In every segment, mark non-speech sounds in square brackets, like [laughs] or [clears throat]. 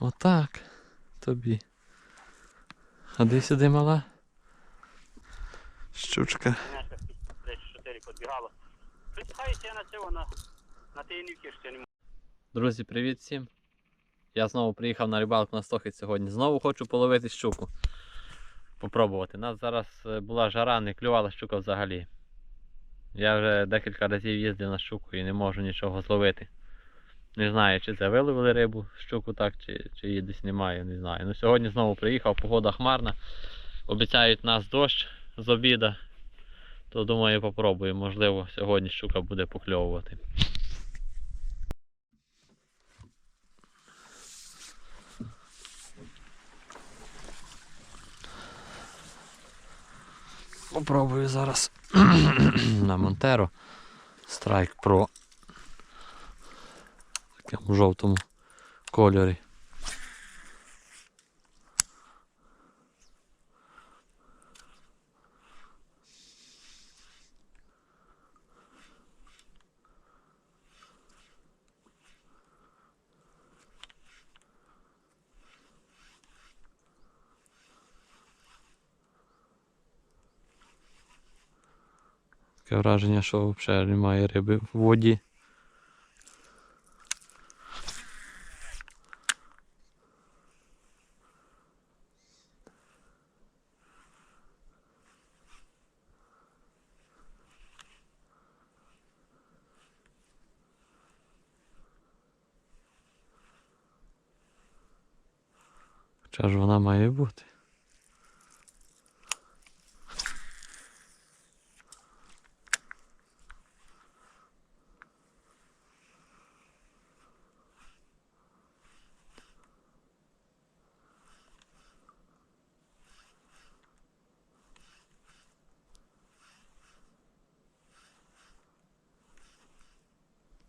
Отак тобі. А де сюди мала? Щучка. Няшка десь 4 підбігала. Притихається я на цього на, на тийнівки, що я не можу. Друзі, привіт всім. Я знову приїхав на рибалку на Стохід сьогодні. Знову хочу половити щуку. Попробувати. У нас зараз е, була жара, не клювала щука взагалі. Я вже декілька разів їздив на щуку і не можу нічого зловити. Не знаю, чи це виловили рибу, щуку так, чи, чи її десь немає, не знаю. Ну сьогодні знову приїхав, погода хмарна. Обіцяють нас дощ з обіда. То думаю, попробую. Можливо, сьогодні щука буде покльовувати. Попробую зараз [clears throat] на Монтеро Strike Pro. Такому жовтому кольорі. Таке враження, що взагалі немає риби в воді. Хоча ж вона має бути.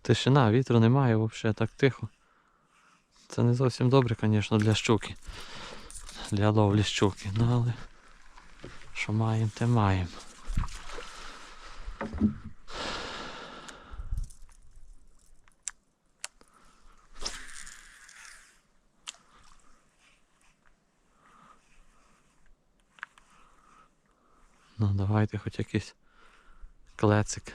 Тишина, вітру немає взагалі, так тихо. Це не зовсім добре, звісно, для щуки. Для ловлі щуки. Ну але що маємо, те маємо. Ну давайте хоч якийсь клецик.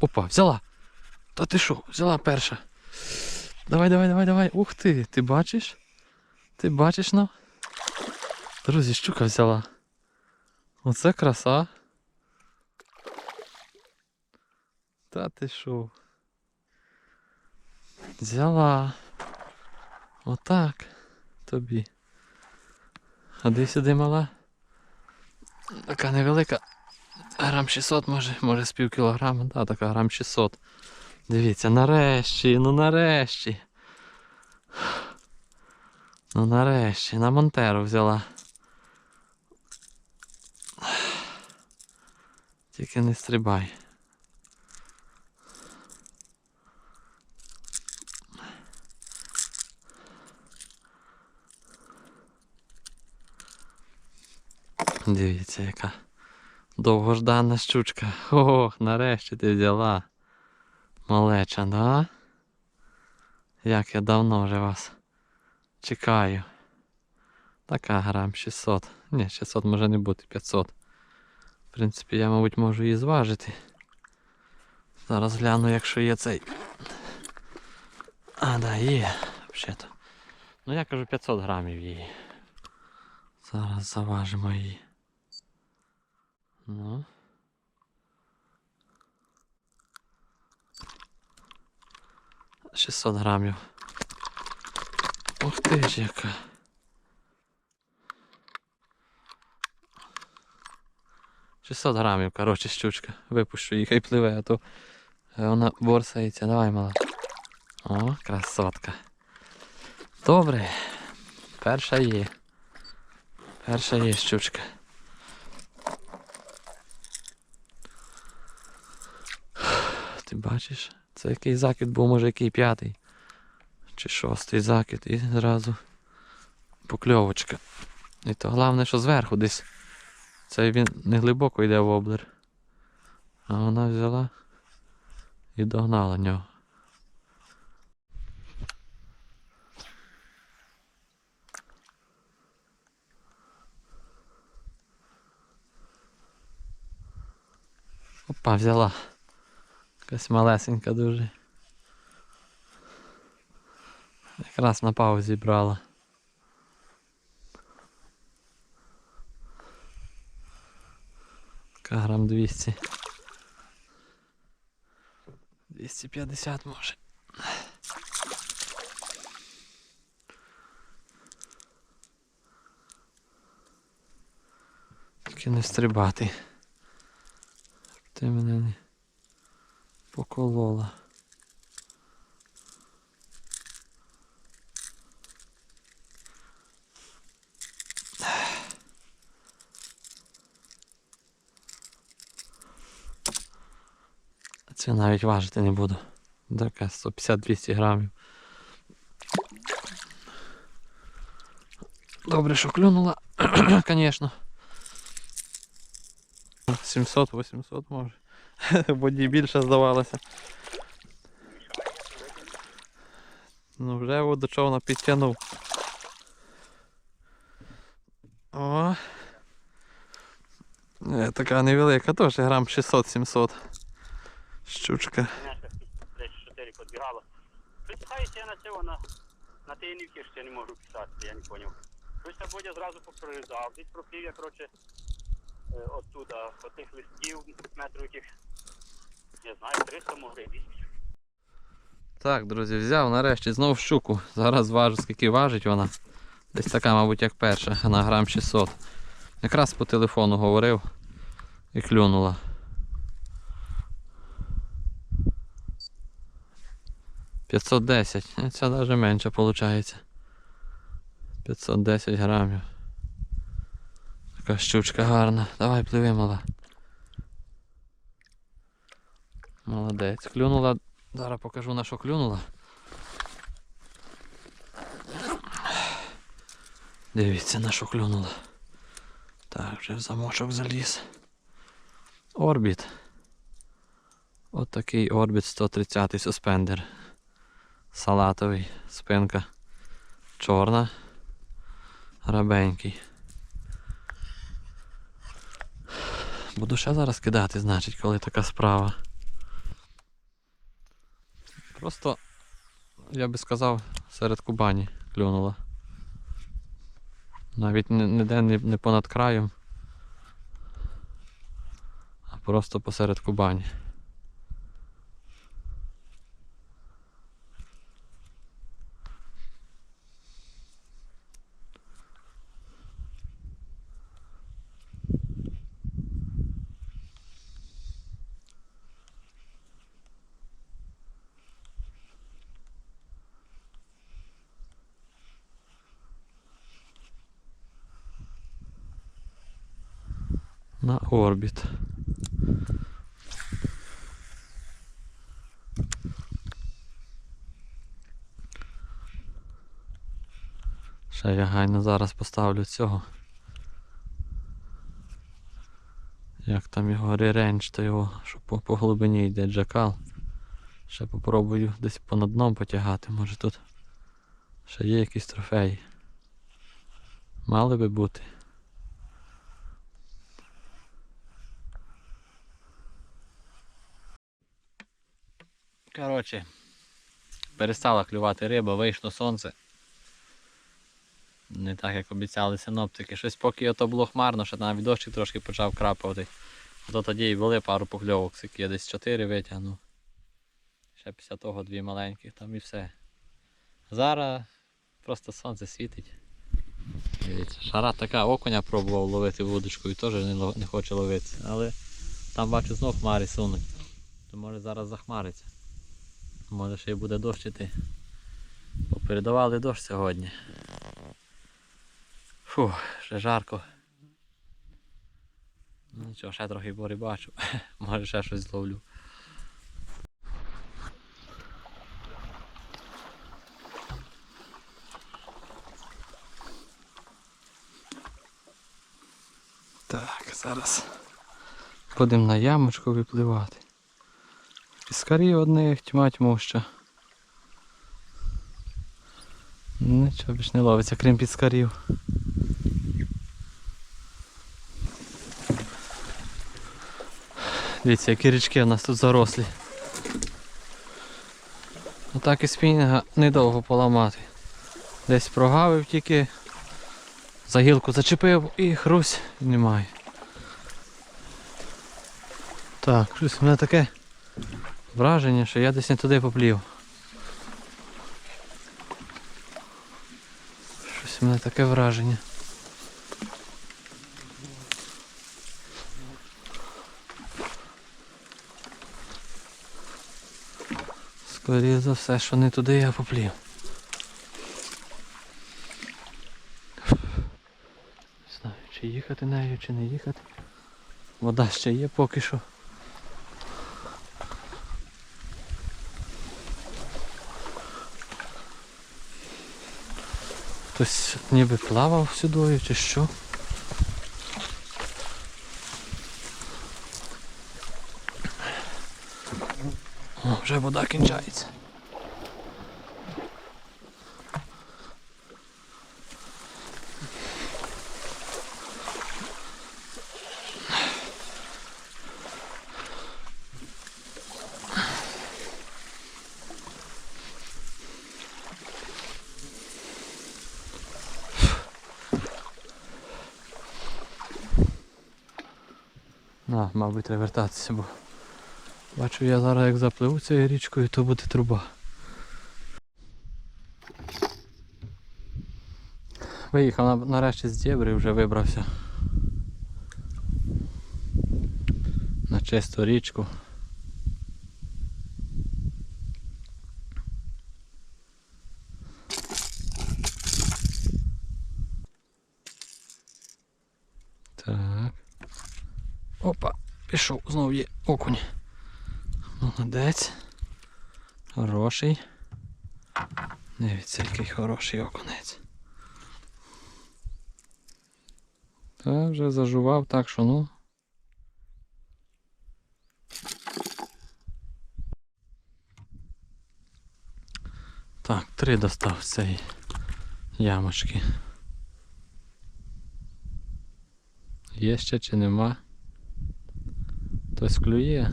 Опа, взяла. Та ти що, взяла перша. Давай, давай, давай, давай. Ух ти, ти бачиш? Ти бачиш ну? Друзі, щука взяла. Оце краса. Та ти що? Взяла. Отак тобі. Де сюди мала? Така невелика. Грам 600 може, може з пів кілограма, да, така грам 600. Дивіться, нарешті, ну нарешті. Ну нарешті, на Монтеру взяла. Тільки не стрибай. Дивіться, яка. Довгождана щучка. Ох, нарешті ти взяла. Малеча, да? Як я давно вже вас чекаю. Така грам 600. Ні, 600 може не бути 500. В принципі, я, мабуть, можу її зважити. Зараз гляну, якщо є цей. А, да, є. Взагалі-то. Ну я кажу 500 грамів її. Зараз заважимо її. Ну. Шістсот грамів. Ух ти ж яка. Шістсот грамів, коротше, щучка. Випущу її, хай пливе, а то е, вона борсається. Давай, мала. О, красотка. Добре. Перша є. Перша є щучка. Ти бачиш? Це який закид був, може який п'ятий. Чи шостий закид і зразу покльовочка. І то головне, що зверху десь. Це він не глибоко йде в облер. А вона взяла і догнала нього. Опа, взяла. Якась малесенька дуже. Якраз на паузі брала. Така грам 200. 250 може. Тільки не стрибати. Ти мене не поколола. Це навіть важити не буду. Така 150-200 грамів. Добре, що клюнула, [clears throat] звісно. 700-800 може. [laughs] Воді більше здавалося. Ну вже водочовна підтягнув. О. Е, Така невелика, теж грам 600-700. Щучка. Десь 4 підбігало. Притихається я на цього на, на тій нівки, я не можу писати, я не поняв. Щось Бодя зразу попрорізав, десь проплів я, коротше, е, оттуда, от тих листів, метрів яких, не знаю, 300 може, 200. Так, друзі, взяв нарешті знов щуку. Зараз важу, скільки важить вона. Десь така, мабуть, як перша, на грам 600. Якраз по телефону говорив і клюнула. П'ятсот десять. Е, Ця навіть менше виходить. 510 грамів. Така щучка гарна. Давай пливи, мала. Молодець. Клюнула Зараз покажу на що клюнула. Дивіться на що клюнула. Так, вже в замочок заліз. Орбіт. От такий орбіт 130 суспендер. Салатовий, спинка чорна, грабенький. Буду ще зараз кидати, значить, коли така справа. Просто, я би сказав, серед Кубані клюнула. Навіть ніде не, не понад краєм, а просто посеред Кубані. На орбіт. Ще я гайно зараз поставлю цього. Як там його реренч, то його, що по, по глибині йде джакал. Ще попробую десь понад дном потягати, може тут ще є якісь трофеї. Мали би бути. Коротше, перестала клювати риба, вийшло сонце. Не так, як обіцяли синоптики. Щось поки ото було хмарно, що навіть дощик трошки почав крапати. То тоді і були пару покльовок, я десь 4 витягнув. Ще після того дві маленьких там і все. Зараз просто сонце світить. Дивіться, шара така окуня пробував ловити вудочкою, теж не, не хоче ловитися. Але там бачу знов хмари сунуть. То може зараз захмариться. Може ще й буде дощ іти. Бо передавали дощ сьогодні. Фу, ще жарко. Ну нічого, ще трохи порибачу. [laughs] Може ще щось зловлю. Так, зараз будемо на ямочку випливати. Піскарів одних тьма тьмуща. Нічого більш не ловиться, крім піскарів. Дивіться, які річки у нас тут зарослі. Отак і спінінга недовго поламати. Десь прогавив тільки, за гілку зачепив і хрусь немає. Так, щось у мене таке враження, що я десь не туди поплів. Щось у мене таке враження. Скоріше за все, що не туди я поплів. Не знаю, чи їхати нею, чи не їхати. Вода ще є поки що. Хтось ніби плавав сюдою чи що. О, вже вода кінчається. Мабуть, треба вертатися, бо бачу я зараз як запливу цією річкою, то буде труба. Виїхав на- нарешті з дєбри, вже вибрався на чисту річку. Так. Опа, пішов, знов є окунь. Молодець. Хороший. Дивіться, який хороший окунець. Та вже зажував так, що ну. Так, три достав з цієї ямочки. Є ще чи нема? Хтось клює,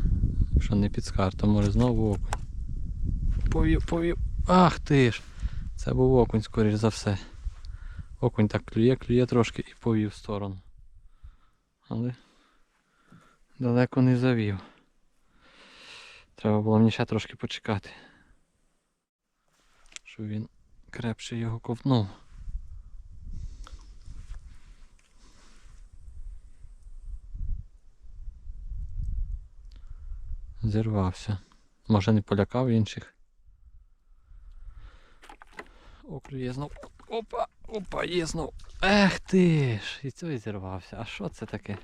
що не підскар, то може знову окунь. Повів, повів. Ах ти ж! Це був окунь, скоріш за все. Окунь так клює, клює трошки і повів в сторону. Але далеко не завів. Треба було мені ще трошки почекати. Щоб він крепше його ковтнув. Зірвався. Може не полякав інших. О, клює знов. Опа, опа, є знов. Ех ти ж! І цей зірвався. А що це таке?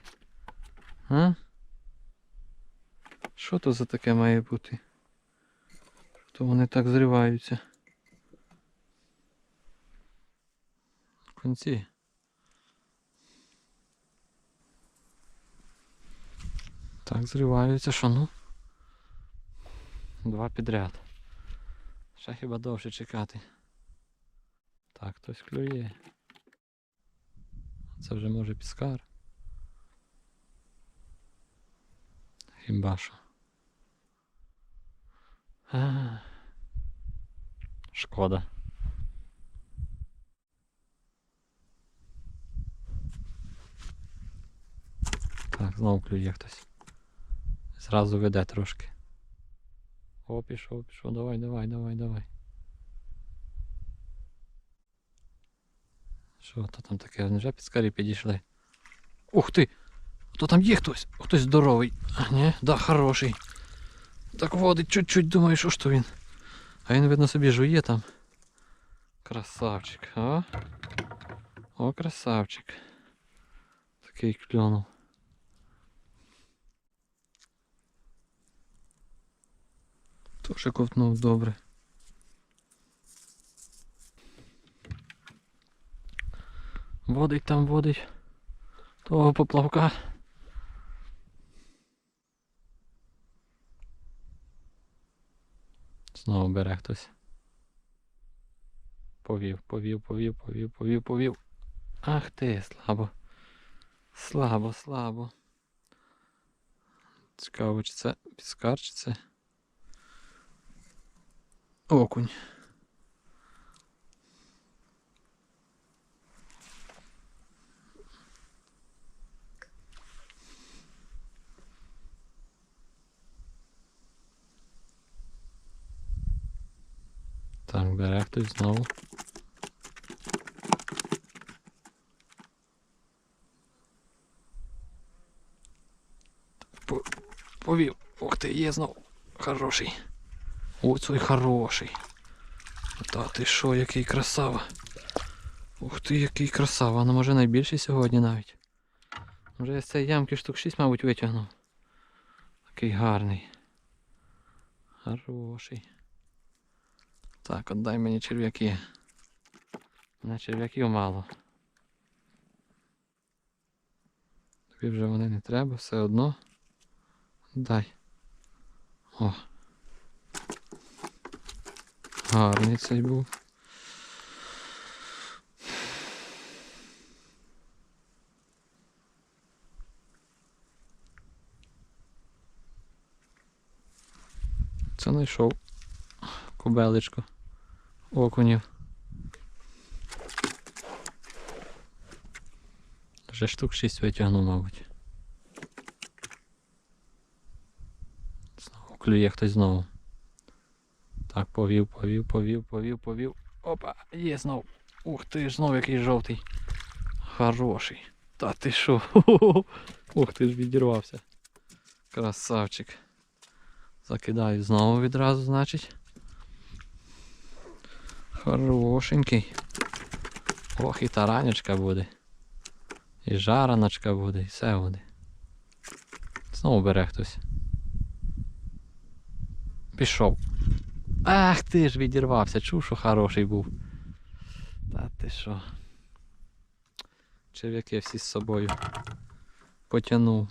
А? Що то за таке має бути? То вони так зриваються. В кінці. Так, зриваються, що ну? Два підряд. Ще хіба довше чекати. Так, хтось клює. Це вже може піскар. Хіба що. Шкода. Так, знову клює хтось. Зразу веде трошки. О, пішов, пішов, давай, давай, давай, давай. Що то там таке? Невже підскарі підійшли? Ух ти! То там є хтось? Хтось здоровий. А, ні? Да, хороший. Так водить чуть-чуть, думаю, що ж то він. А він, видно, собі жує там. Красавчик, а? О, красавчик. Такий клюнув. Тоже ковтнув добре. Водить там, водить. Того поплавка. Знову бере хтось. Повів, повів, повів, повів, повів, повів. Ах ти, слабо. Слабо, слабо. Цікаво, чи це піскар, чи це. Окунь. Так, бере хтось знову. Повів. Ух ти, є знов. Хороший. Ой, цей хороший. Та ти що, який красава. Ух ти, який красава. Ну може найбільший сьогодні навіть. Вже я з цієї ямки штук 6, мабуть, витягнув. Такий гарний. Хороший. Так, отдай мені черв'яки. На черв'яків мало. Тобі вже вони не треба, все одно. Дай. О. Гарний цей був. Це знайшов кобелечко окунів. Вже штук 6 витягнув, мабуть. Знову клює хтось знову. Так, повів, повів, повів, повів, повів. Опа, є знов. Ух ти ж знов який жовтий. Хороший. Та ти що? [laughs] Ух ти ж відірвався. Красавчик. Закидаю знову відразу, значить. Хорошенький. Ох, і таранечка буде. І жараночка буде, і все буде. Знову бере хтось. Пішов. Ах ти ж відірвався, чув, що хороший був. Та ти що. Черв'яки всі з собою потягнув.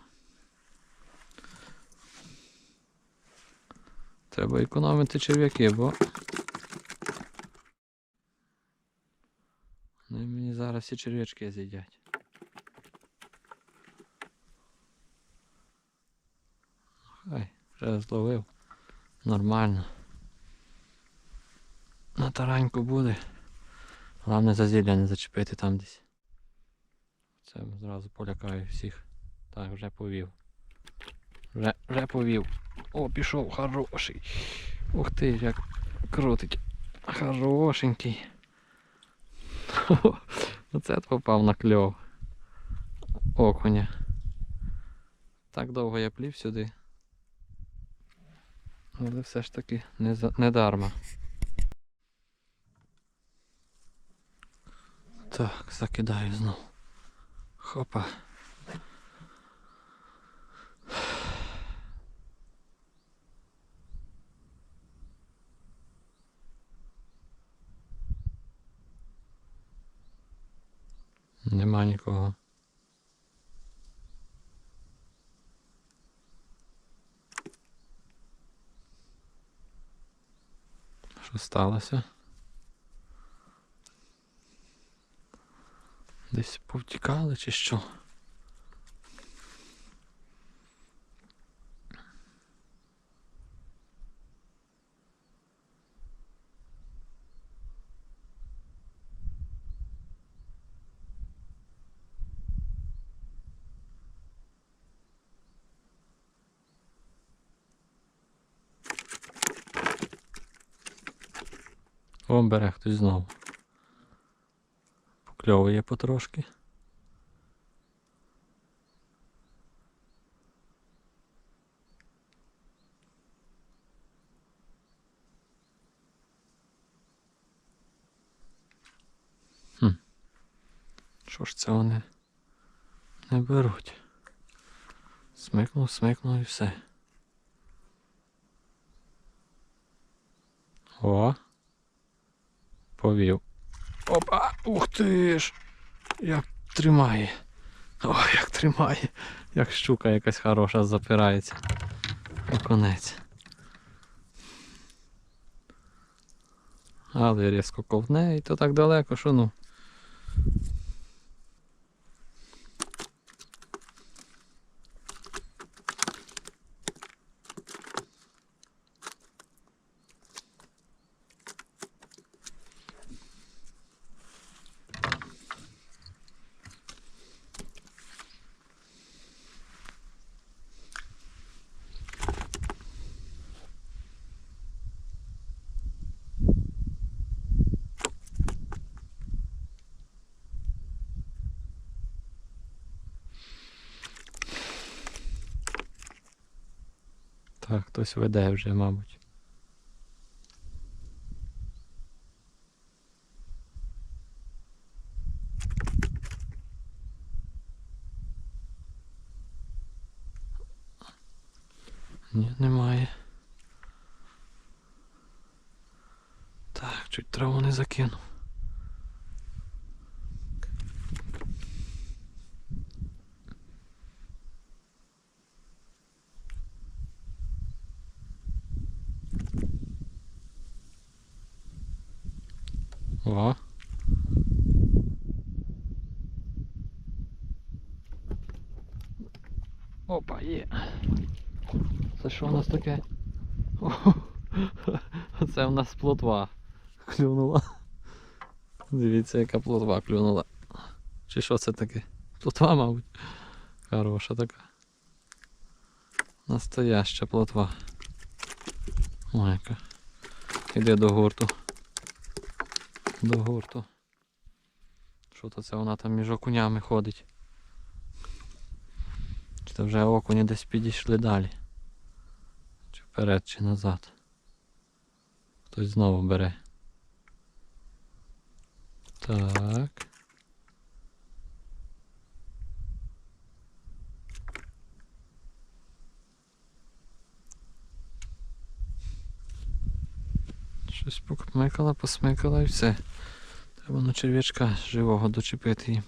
Треба економити черв'яки, бо. Ну і мені зараз всі черв'ячки з'їдять. Хай, вже зловив. Нормально. На тараньку буде. Головне зазілля не зачепити там десь. Це зразу полякаю всіх. Так, вже повів. Вже, вже повів. О, пішов, хороший. Ух ти, як крутить. Хорошенький. [laughs] Оце попав на кльов. Окуня. Так довго я плів сюди. Але все ж таки не, за... не дарма. Так, закидаю знов. Хопа. Нема нікого. Що сталося? Десь повтікали чи що. О, бере хтось знову. Покльовує потрошки. Хм. Що ж це вони не беруть? Смикнув, смикнув і все. О. Повів. Опа! Ух ти ж! Як тримає. О, як тримає. Як щука якась хороша запирається. Оконець. Але різко ковтне і то так далеко, що ну. Так, хтось веде вже, мабуть. Ні, немає. Так, чуть траву не закинув. О. Опа, є. Це що у нас таке? [laughs] Це у нас плотва клюнула. Дивіться, яка плотва клюнула. Чи що це таке? Плотва, мабуть. Хороша така. Настояща плотва. Яка. Іде до гурту. До гурту. Що то це вона там між окунями ходить? Чи то вже окуні десь підійшли далі? Вперед, чи назад? Хтось знову бере. Так. Щось покмикала, посмикала і все. Треба на черв'ячка живого дочепити їм.